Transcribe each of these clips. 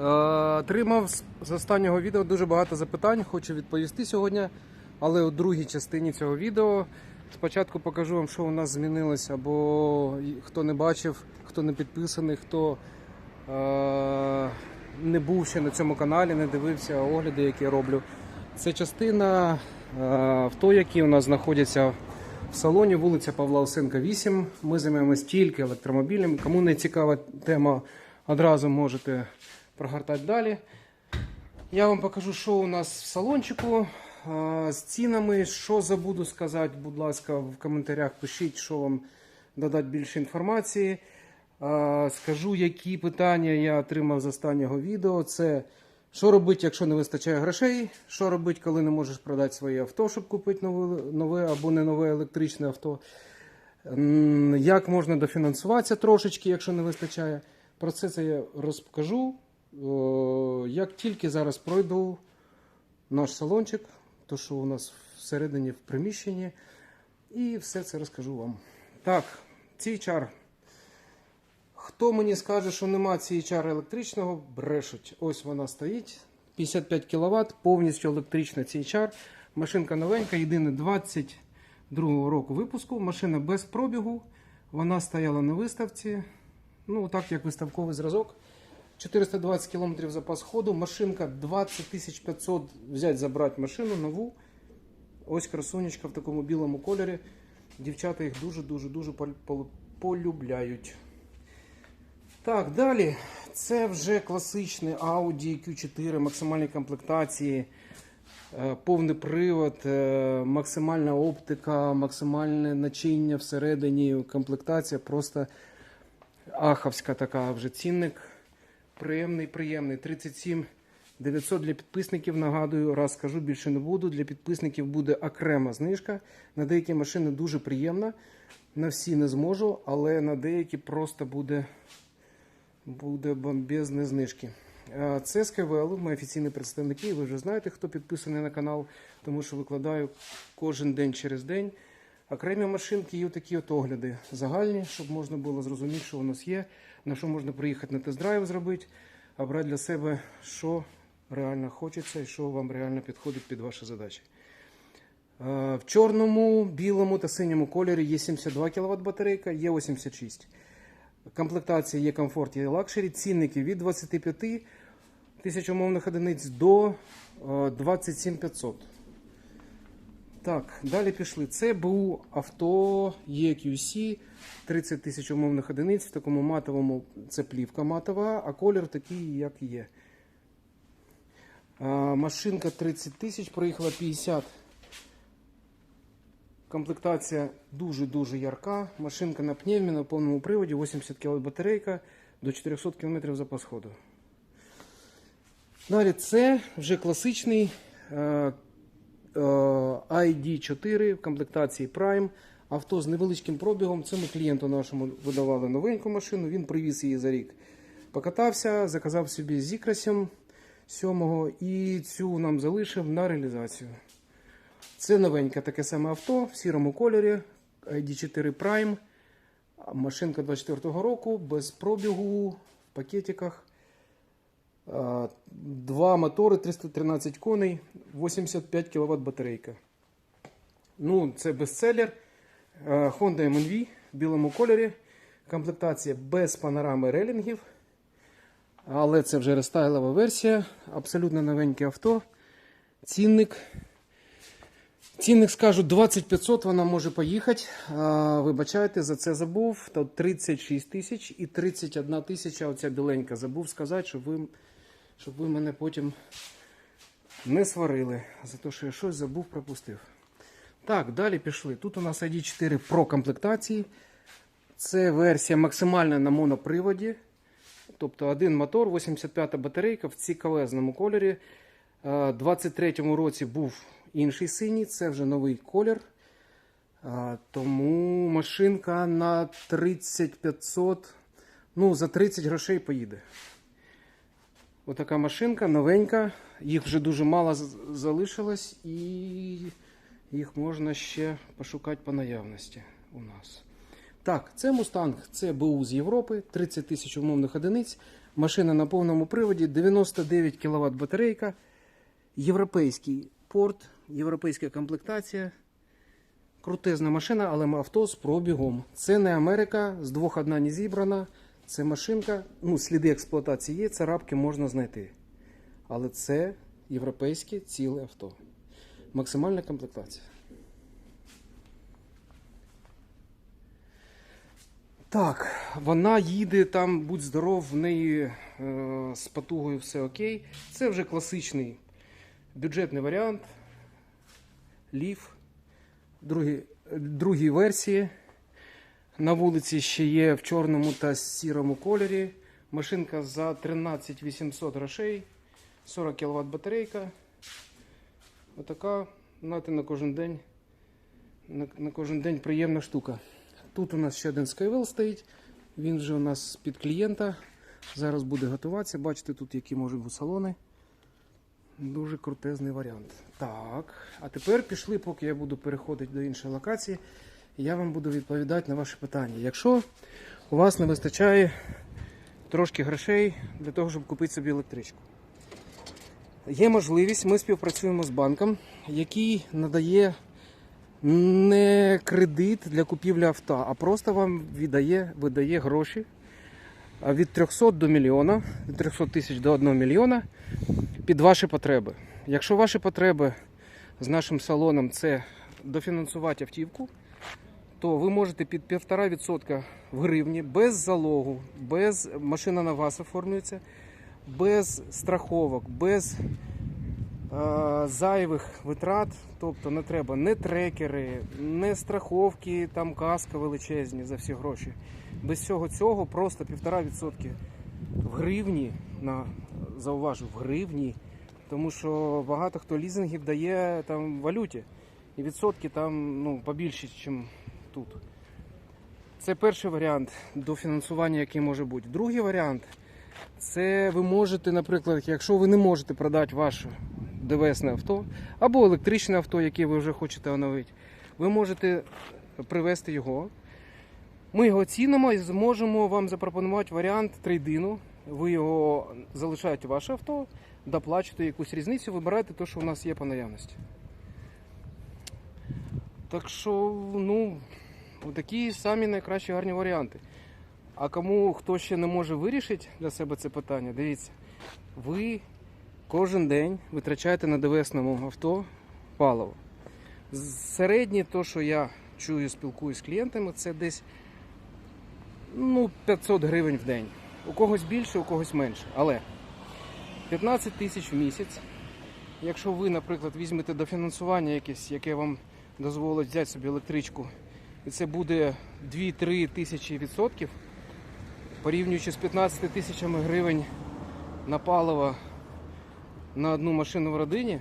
Е, Отримав з- останнього відео дуже багато запитань. Хочу відповісти сьогодні. Але у другій частині цього відео спочатку покажу вам, що у нас змінилося, або хто не бачив, хто не підписаний, хто е, не був ще на цьому каналі, не дивився огляди, які я роблю. Це частина е, авто, які у нас знаходяться в салоні, вулиця Павла Осенка, 8. Ми займаємось тільки електромобілями. Кому не цікава тема, одразу можете прогортати далі. Я вам покажу, що у нас в салончику з цінами. Що забуду сказати, будь ласка, в коментарях пишіть, що вам додати більше інформації. Скажу, які питання я отримав з останнього відео. Це що робити, якщо не вистачає грошей, що робити, коли не можеш продати своє авто, щоб купити нове, нове або не нове електричне авто. Як можна дофінансуватися трошечки, якщо не вистачає. Про це це я розкажу. Як тільки зараз пройду наш салончик, то що у нас всередині в приміщенні, і все це розкажу вам. Так, цей чар. Хто мені скаже, що нема цієї чари електричного, брешуть. Ось вона стоїть. 55 кВт, повністю електрична цей. Машинка новенька, єдине 22 року випуску. Машина без пробігу. Вона стояла на виставці. Ну, так як виставковий зразок. 420 км запас ходу. Машинка 20 500 взять, забрати машину нову. Ось красунечка в такому білому кольорі. Дівчата їх дуже-дуже-дуже пол- пол- полюбляють. Так, далі. Це вже класичний Audi Q4 максимальної комплектації, е, повний привод, е, максимальна оптика, максимальне начиння всередині, комплектація просто аховська така вже цінник. Приємний, приємний. 37 900 для підписників. Нагадую, раз скажу, більше не буду. Для підписників буде окрема знижка. На деякі машини дуже приємна. На всі не зможу, але на деякі просто буде буде бомбезні знижки. Це з КВЛ, ми офіційні представники. Ви вже знаєте, хто підписаний на канал, тому що викладаю кожен день через день. Окремі машинки і такі от огляди загальні, щоб можна було зрозуміти, що у нас є, на що можна приїхати на тест-драйв зробити, обрати для себе, що реально хочеться і що вам реально підходить під ваші задачі. Е, В чорному, білому та синьому кольорі є 72 кВт батарейка, є 86. Комплектація є комфорт, є лакшері. Цінники від 25 тисяч умовних одиниць до е, 27 500. Так, далі пішли. Це БУ авто EQC 30 тисяч умовних одиниць. В такому матовому це плівка матова, а колір такий, як є. А, машинка 30 тисяч, проїхала 50. Комплектація дуже-дуже ярка. Машинка на пневмі, на повному приводі, 80 кВт батарейка, до 400 км запас ходу. Далі це вже класичний е, ID4 в комплектації Prime. Авто з невеличким пробігом. Це клієнту нашому видавали новеньку машину. Він привіз її за рік. Покатався, заказав собі з Зікрасем 7 і цю нам залишив на реалізацію. Це новеньке таке саме авто в сірому кольорі ID4 Prime. Машинка 24-го року, без пробігу, в пакетиках. Два мотори, 313 коней, 85 кВт батарейка. Ну, це бестселер. А, Honda MNV в білому кольорі. Комплектація без панорами релінгів. Але це вже рестайлова версія. Абсолютно новеньке авто. Цінник. Цінник скажу 2500, вона може поїхати. А, вибачайте, за це забув. То 36 тисяч і 31 тисяча, оця біленька, забув сказати, щоб ви, щоб ви мене потім не сварили за те, що я щось забув, пропустив. Так, далі пішли. Тут у нас ID4 Pro комплектації. Це версія максимальна на моноприводі. Тобто один мотор, 85-та батарейка в цікавезному кольорі. У 23-му році був інший синій, це вже новий колір. Тому машинка на 3500, ну, за 30 грошей поїде. Отака машинка новенька. Їх вже дуже мало залишилось і їх можна ще пошукати по наявності у нас. Так, це Мустанг, це БУ з Європи, 30 тисяч умовних одиниць. Машина на повному приводі, 99 кВт батарейка, європейський порт, європейська комплектація. Крутезна машина, але авто з пробігом. Це не Америка, з двох одна не зібрана. Це машинка, ну, сліди експлуатації є, царапки можна знайти. Але це європейське ціле авто. Максимальна комплектація. Так, вона їде там, будь здоров, в неї е, з потугою все окей. Це вже класичний бюджетний варіант. Ліф. Другі, другі версії. На вулиці ще є в чорному та сірому кольорі. Машинка за 13 800 грошей. 40 кВт батарейка. Отака, нати на кожен день. На, на кожен день приємна штука. Тут у нас ще один Skywell стоїть. Він вже у нас під клієнта. Зараз буде готуватися. Бачите, тут які можуть бути салони. Дуже крутезний варіант. Так, а тепер пішли, поки я буду переходити до іншої локації. Я вам буду відповідати на ваші питання. Якщо у вас не вистачає трошки грошей для того, щоб купити собі електричку. Є можливість, ми співпрацюємо з банком, який надає не кредит для купівлі авто, а просто вам віддає, видає гроші від 300 до мільйона, від 300 тисяч до 1 мільйона під ваші потреби. Якщо ваші потреби з нашим салоном це дофінансувати автівку, то ви можете під 1,5% в гривні без залогу, без машина на вас оформлюється, без страховок, без е, зайвих витрат. Тобто не треба не трекери, не страховки, там каска величезні за всі гроші. Без всього цього просто 1,5% в гривні, на, зауважу, в гривні, тому що багато хто лізингів дає там валюті. І відсотки там ну, побільші, ніж тут. Це перший варіант дофінансування, який може бути. Другий варіант це ви можете, наприклад, якщо ви не можете продати ваше ДВСне авто або електричне авто, яке ви вже хочете оновити, ви можете привезти його. Ми його цінимо і зможемо вам запропонувати варіант трейдину. Ви його залишаєте ваше авто, доплачуєте якусь різницю, вибираєте те, що у нас є по наявності. Так що, ну, такі самі найкращі гарні варіанти. А кому хто ще не може вирішити для себе це питання, дивіться, ви кожен день витрачаєте на ДВСному авто паливо. Середнє, то, що я чую, спілкуюсь з клієнтами, це десь ну, 500 гривень в день. У когось більше, у когось менше. Але 15 тисяч в місяць. Якщо ви, наприклад, візьмете дофінансування якесь, яке вам дозволить взяти собі електричку, і це буде 2-3 тисячі відсотків, порівнюючи з 15 тисячами гривень на паливо на одну машину в родині,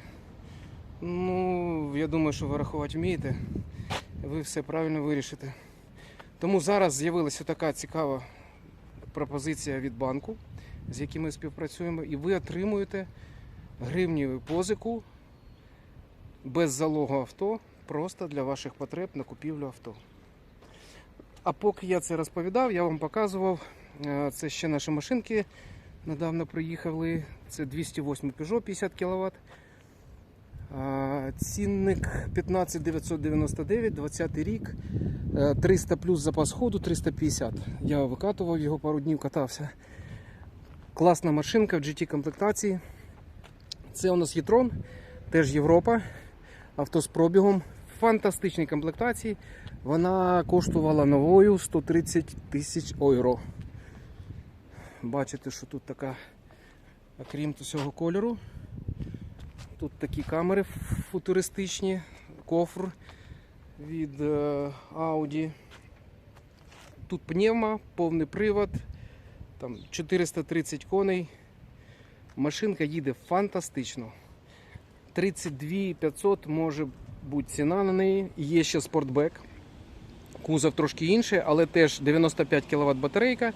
ну, я думаю, що ви рахувати вмієте, ви все правильно вирішите. Тому зараз з'явилася така цікава пропозиція від банку, з яким ми співпрацюємо, і ви отримуєте гривніву позику без залогу авто просто для ваших потреб на купівлю авто. А поки я це розповідав, я вам показував, е, це ще наші машинки недавно приїхали. Це 208 Peugeot 50 кВт. Цінник 15999, 20 рік, Е, 300 плюс запас ходу, 350. Я викатував його пару днів, катався. Класна машинка в GT комплектації. Це у нас Єтрон, теж Європа. Авто з пробігом. Фантастичній комплектації. Вона коштувала новою 130 тисяч євро. Бачите, що тут така, окрім цього кольору. Тут такі камери футуристичні, кофр від е, Audi. Тут пневма, повний привод, там 430 коней. Машинка їде фантастично. 32 500 може бути ціна на неї. Є ще спортбек. Кузов трошки інший, але теж 95 кВт батарейка.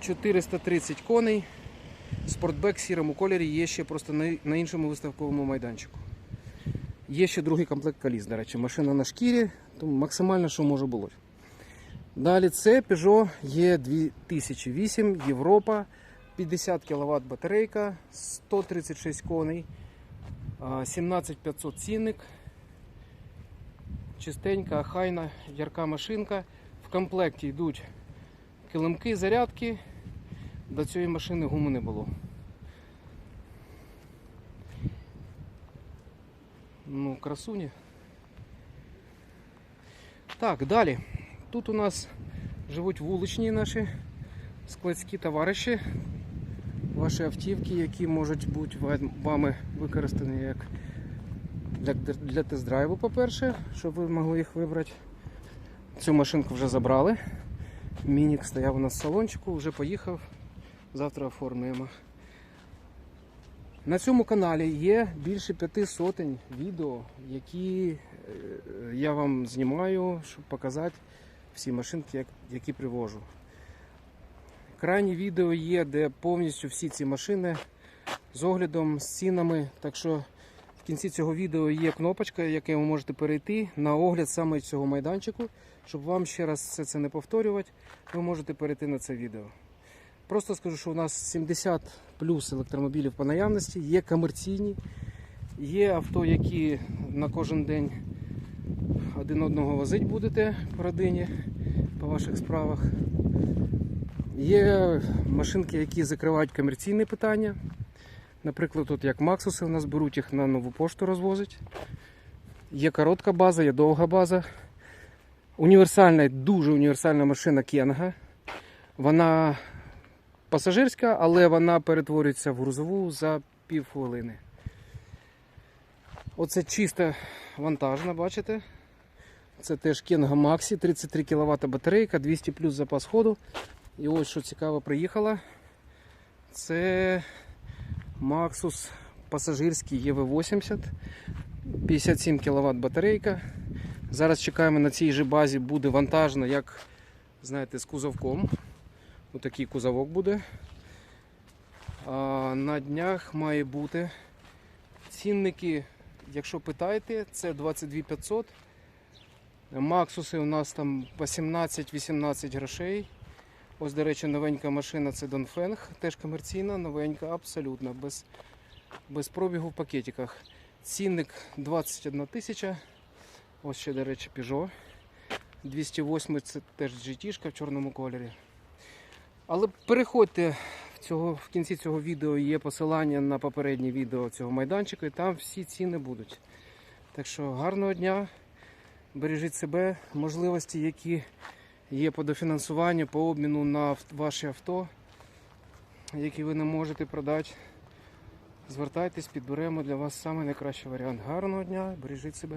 430 коней. Спортбек в сірому кольорі є ще просто на, іншому виставковому майданчику. Є ще другий комплект коліс, до речі, машина на шкірі, тому максимально що може бути. Далі це Peugeot E2008 Європа, 50 кВт батарейка, 136 коней, 17500 цінник. Чистенька, хайна, ярка машинка. В комплекті йдуть килимки, зарядки. До цієї машини гуми не було. Ну, красуні. Так, далі. Тут у нас живуть вуличні наші складські товариші. Ваші автівки, які можуть бути ва- вами використані як для, для тест-драйву, по-перше, щоб ви могли їх вибрати. Цю машинку вже забрали. Мінік стояв у нас в салончику, вже поїхав. Завтра оформлюємо. На цьому каналі є більше п'яти сотень відео, які е, я вам знімаю, щоб показати всі машинки, які привожу. Крайні відео є, де повністю всі ці машини з оглядом, з цінами. Так що в кінці цього відео є кнопочка, яку ви можете перейти на огляд саме цього майданчику. Щоб вам ще раз все це не повторювати, ви можете перейти на це відео. Просто скажу, що у нас 70 плюс електромобілів по наявності, є комерційні, є авто, які на кожен день один одного возить будете по родині, по ваших справах. Є машинки, які закривають комерційні питання. Наприклад, тут як Максуси у нас беруть їх на нову пошту розвозить. Є коротка база, є довга база. Універсальна, дуже універсальна машина Кенга. Вона пасажирська, але вона перетворюється в грузову за півхвилини. Оце чиста вантажна, бачите? Це теж Kenga Maxi, 33 кВт батарейка, 200 плюс запас ходу. І ось що цікаво приїхала. Це Maxus пасажирський EV80, 57 кВт батарейка. Зараз чекаємо на цій же базі буде вантажна, як знаєте, з кузовком. Отакий кузовок буде. А на днях має бути. Цінники, якщо питаєте, це 22 500. Максуси у нас там по 17-18 грошей. Ось, до речі, новенька машина це Донфенг, теж комерційна, новенька, абсолютно, без, без пробігу в пакетиках. Цінник 21 тисяча. Ось ще, до речі, Peugeot. 208 це теж GT в чорному кольорі. Але переходьте в, цього, в кінці цього відео є посилання на попереднє відео цього майданчика, і там всі ціни будуть. Так що гарного дня, бережіть себе, можливості, які є по дофінансуванню, по обміну на ваші авто, які ви не можете продати. Звертайтесь, підберемо для вас найкращий варіант. Гарного дня, бережіть себе.